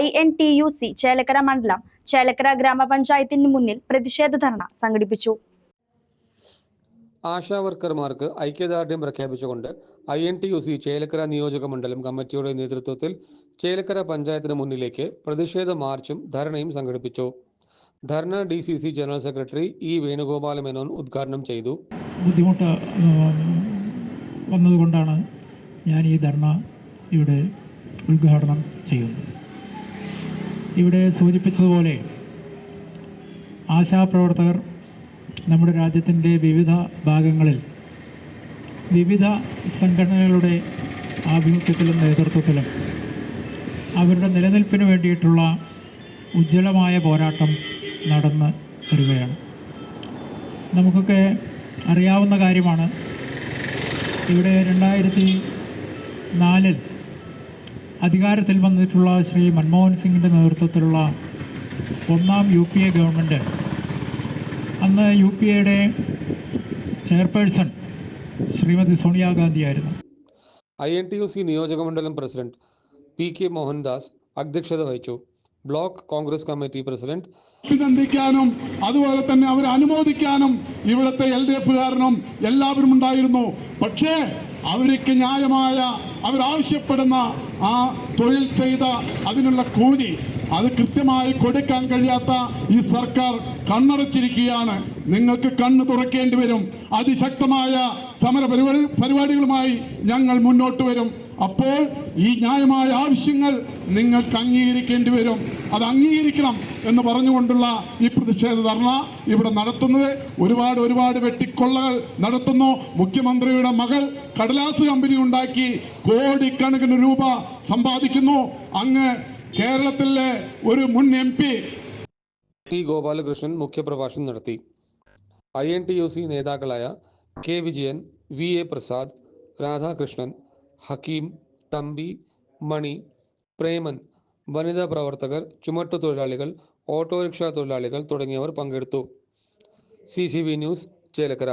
I N T U C Chelakkara മണ്ഡലം ചേലക്കര ഗ്രാമപഞ്ചായത്തിന് മുന്നിൽ പ്രതിഷേധ ധർണ സംഘടിപ്പിച്ചു. ആശാ വർക്കർമാർക്ക് ഐക്യദാർഢ്യം പ്രഖ്യാപിച്ചുകൊണ്ട് I N T U C Chelakkara നിയോജക മണ്ഡലം കമ്മിറ്റിയുടെ നേതൃത്വത്തിൽ ചേലക്കര പഞ്ചായത്തിന് മുന്നിലേക്ക് പ്രതിഷേധ മാർച്ചും ധർണയും സംഘടിപ്പിച്ചു. ധർണ D C C general secretary E Venugopala Menon ഉദ്ഘാടനം ചെയ്തു. ബുദ്ധിമുട്ട് വന്നതുകൊണ്ടാണ് ഞാൻ ഈ ധർണ ഇവിടെ ഉദ്ഘാടനം ചെയ്യുന്നത്. ഇവിടെ സൂചിപ്പിച്ചതുപോലെ ആശാപ്രവർത്തകർ നമ്മുടെ രാജ്യത്തിന്റെ വിവിധ ഭാഗങ്ങളിൽ വിവിധ സംഘടനകളുടെ ആഭിമുഖ്യത്തിലും നേതൃത്വത്തിലും അവരുടെ നിലനിൽപ്പിന് വേണ്ടിയിട്ടുള്ള ഉജ്ജ്വലമായ പോരാട്ടം നടന്ന് വരികയാണ്. നമുക്കൊക്കെ അറിയാവുന്ന കാര്യമാണ് ഇവിടെ രണ്ടായിരത്തി നാലിൽ അധികാരത്തിൽ വന്നിട്ടുള്ള ശ്രീ മൻമോഹൻ സിംഗിന്റെ നേതൃത്വത്തിലുള്ള ഒന്നാം യു പി എ ഗവൺമെന്റ് അന്ന് യു പി എയുടെ chairperson Shrimati സോണിയാഗാന്ധിയായിരുന്നു I N T U C നിയോജക മണ്ഡലം പ്രസിഡന്റ് പി കെ മോഹൻദാസ് അധ്യക്ഷത വഹിച്ചു. ബ്ലോക്ക് കോൺഗ്രസ് കമ്മിറ്റി പ്രസിഡന്റ് അഭിനന്ദിക്കാനും അതുപോലെ തന്നെ അവരെ അനുമോദിക്കാനും ഇവിടുത്തെ എൽ ഡി എഫുകാരനും എല്ലാവരും ഉണ്ടായിരുന്നു. പക്ഷേ അവർക്ക് ന്യായമായ അവരാവശ്യപ്പെടുന്ന ആ തൊഴിൽ ചെയ്ത അതിനുള്ള കൂലി അത് കൃത്യമായി കൊടുക്കാൻ കഴിയാത്ത ഈ സർക്കാർ കണ്ണടച്ചിരിക്കുകയാണ്. നിങ്ങൾക്ക് കണ്ണ് തുറക്കേണ്ടി വരും. അതിശക്തമായ സമര പരിപാടി പരിപാടികളുമായി ഞങ്ങൾ മുന്നോട്ട് വരും. അപ്പോൾ ഈ ന്യായമായ ആവശ്യങ്ങൾ നിങ്ങൾക്ക് അംഗീകരിക്കേണ്ടി വരും. അത് അംഗീകരിക്കണം എന്ന് പറഞ്ഞുകൊണ്ടുള്ള ഈ പ്രതിഷേധ ധർണ ഇവിടെ നടത്തുന്നത്. ഒരുപാട് ഒരുപാട് വെട്ടിക്കൊള്ളകൾ നടത്തുന്നു. മുഖ്യമന്ത്രിയുടെ മകൾ കടലാസ് കമ്പനി ഉണ്ടാക്കി കോടിക്കണക്കിന് രൂപ സമ്പാദിക്കുന്നു. അങ്ങ് കേരളത്തിലെ ഒരു മുൻ എം പി ഗോപാലകൃഷ്ണൻ മുഖ്യപ്രഭാഷണം നടത്തി. I N T U C നേതാക്കളായ K Vijayan V A Prasad Radhakrishnan Hakeem Thampi Mani Preman വനിതാ പ്രവർത്തകർ ചുമട്ടു തൊഴിലാളികൾ ഓട്ടോറിക്ഷ തൊഴിലാളികൾ തുടങ്ങിയവർ പങ്കെടുത്തു. C news Chelakkara.